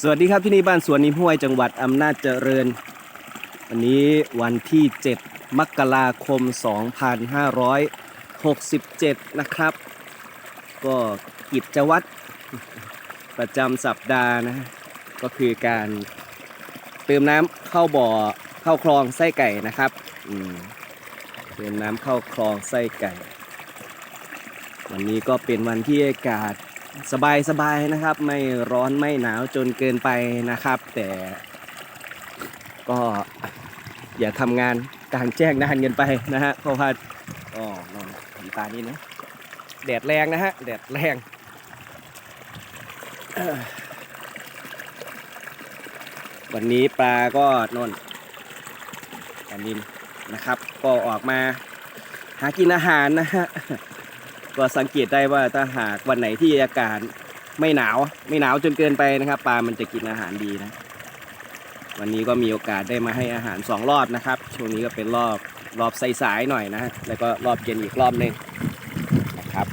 สวัสดีครับที่นี่บ้านสวนนิมห้วยจังหวัดอำนาจเจริญ วันนี้วันที่ 7 มกราคม 2567 นะครับ ก็กิจวัตรประจำสัปดาห์นะก็คือการเติมน้ำเข้าบ่อเข้าคลองไส้ไก่นะครับเติมน้ำเข้าคลองไส้ไก่ วันนี้ก็เป็นวันที่อากาศ สบายสบายๆนะครับ ไม่ร้อนไม่หนาวจนเกินไปนะครับ แต่ก็อย่าทำงานกลางแจ้งนานเกินไปนะฮะเพราะว่าอ๋อนอนทำตานี้นะแดดแรงนะฮะแดดแรงวันนี้ปลาก็นนปลานินนะครับ ก็ออกมาหากินอาหารนะฮะ ก็สังเกตได้ว่าถ้าหากวันไหนที่อากาศไม่หนาวไม่หนาวจนเกินไปนะครับปลามันจะกินอาหารดีนะ วันนี้ก็มีโอกาสได้มาให้อาหารสองรอบนะครับ ช่วงนี้ก็เป็นรอบรอบสายๆหน่อยนะ แล้วก็รอบเย็นอีกรอบหนึ่งนะครับ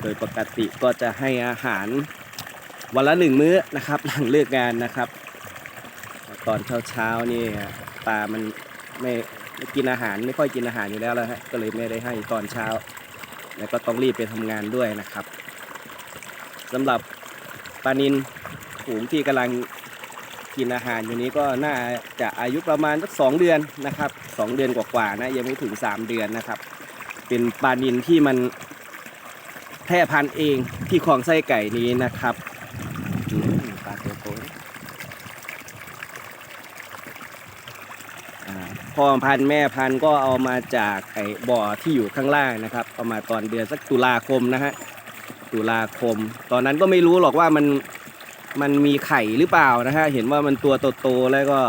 โดยปกติก็จะให้อาหารวันละหนึ่งมื้อนะครับ หลังเลิกงานนะครับ ตอนเช้าๆนี่ปลามันไม่ไม่กินอาหารไม่ค่อยกินอาหารอยู่แล้วแล้วฮะก็เลยไม่ได้ให้ตอนเช้า แล้วก็ต้องรีบไปทำงานด้วยนะครับสำหรับปลานินฝูงที่กำลังกินอาหารอยู่นี้ก็น่าจะอายุประมาณสักสองเดือนนะครับสองเดือนกว่าๆนะยังไม่ถึงสามเดือนนะครับ เป็นปลานินที่มันแพร่พันธุ์เองที่คลองไส้ไก่นี้นะครับปลาตัวโตอ่า พ่อพันธุ์แม่พันธุ์ก็เอามาจากไอ้บ่อที่อยู่ข้างล่างนะครับ เอามาตอนเดือนสักตุลาคมนะฮะตุลาคม ตอนนั้นก็ไม่รู้หรอกว่ามันมันมีไข่หรือเปล่านะฮะเห็นว่ามันตัวโตๆแล้วก็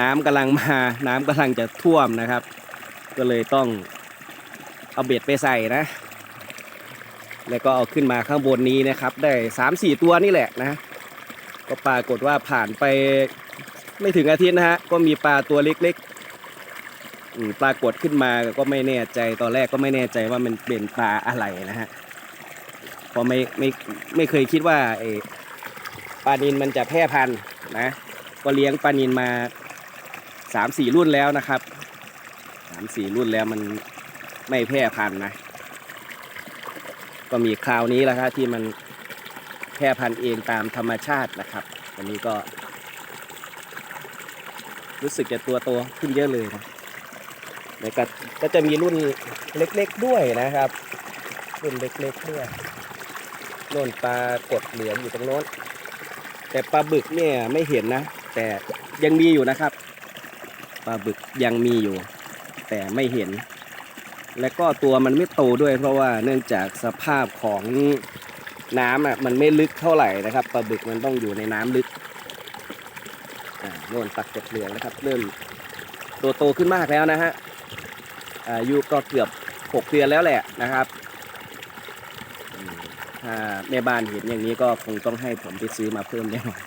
น้ำกำลังมา น้ำกำลังจะท่วมนะครับ ก็เลยต้องเอาเบ็ดไปใส่นะ แล้วก็เอาขึ้นมาข้างบนนี้นะครับ ได้สามสี่ตัวนี่แหละนะ ก็ปรากฏว่าผ่านไป ไม่ถึงอาทิตย์นะฮะ ก็มีปลาตัวเล็กๆปรากฏขึ้นมาก็ไม่แน่ใจ ตอนแรกก็ไม่แน่ใจว่ามันเป็นปลาอะไรนะฮะเพราะไม่ไม่ไม่เคยคิดว่าไอปลานินมันจะแพร่พันธุ์นะ ก็เลี้ยงปลานินมาสามสี่รุ่นแล้วนะครับสามสี่รุ่นแล้วมันไม่แพร่พันธุ์นะ ก็มีคราวนี้แหละครับที่มันแพร่พันธุ์เองตามธรรมชาตินะครับ วันนี้ก็ รู้สึกจะตัวโตขึ้นเยอะเลยนะแล้วก็ก็จะมีรุ่นเล็กๆด้วยนะครับ รุ่นเล็กๆด้วยโน่นปลากดเหลืองอยู่ตรงโน้น แต่ปลาบึกเนี่ยไม่เห็นนะ แต่ยังมีอยู่นะครับ ปลาบึกยังมีอยู่ แต่ไม่เห็น และก็ตัวมันไม่โตด้วย เพราะว่าเนื่องจากสภาพของน้ำอะมันไม่ลึกเท่าไหร่นะครับ ปลาบึกมันต้องอยู่ในน้ำลึก โน่นตักกดเหลืองนะครับ เริ่มตัวโตขึ้นมากแล้วนะฮะอายุก็เกือบหกเดือนแล้วแหละนะครับถ้าแม่บ้านเห็นอย่างนี้ก็คงต้องให้ผมไปซื้อมาเพิ่มแน่นอน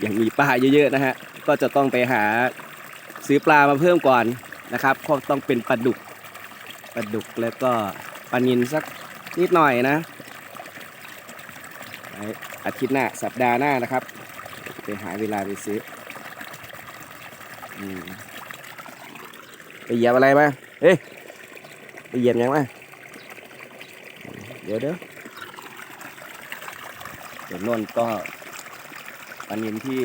อย่างมีปลาเยอะๆนะฮะก็จะต้องไปหาซื้อปลามาเพิ่มก่อนนะครับก็ต้องเป็นปลาดุกปลาดุกแล้วก็ปลานินสักนิดหน่อยนะอาทิตย์หน้าสัปดาห์หน้านะครับ ไปหาเวลาไปซื้อไปเหยียบอะไรมาเฮ้ยไปเหยียบยังมาเดี๋ยวเดี๋ยวเดี๋ยวนนก็ปลานินที่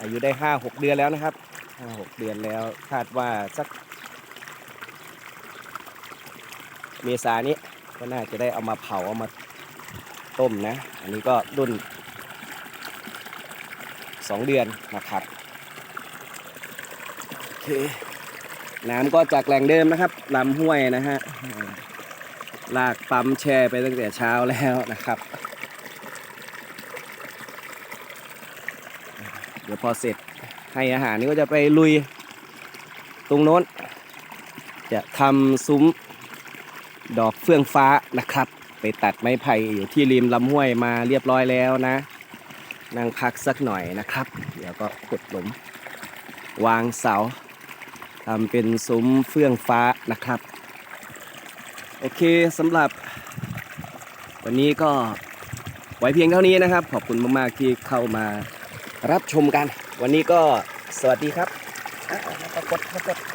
อายุได้ห้าหกเดือนแล้วนะครับห้าหกเดือนแล้วคาดว่าสัก เมษานี้ก็น่าจะได้เอามาเผาเอามาต้มนะ อันนี้ก็รุ่น สองเดือนนะครับโอเคน้ำก็จากแหล่งเดิมนะครับลำห้วยนะฮะลากปั๊มแช่ไปตั้งแต่เช้าแล้วนะครับ เดี๋ยวพอเสร็จให้อาหารนี่ก็จะไปลุยตรงโน้น จะทำซุ้มดอกเฟื่องฟ้านะครับ ไปตัดไม้ไผ่อยู่ที่ริมลำห้วยมาเรียบร้อยแล้วนะ นั่งพักสักหน่อยนะครับ เดี๋ยวก็ขุดหลุม วางเสาทำเป็นซุ้มเฟื่องฟ้านะครับ โอเคสำหรับ วันนี้ก็ไว้เพียงเท่านี้นะครับ ขอบคุณมาก ๆ ที่เข้ามารับชมกัน วันนี้ก็สวัสดีครับอะมากดมากด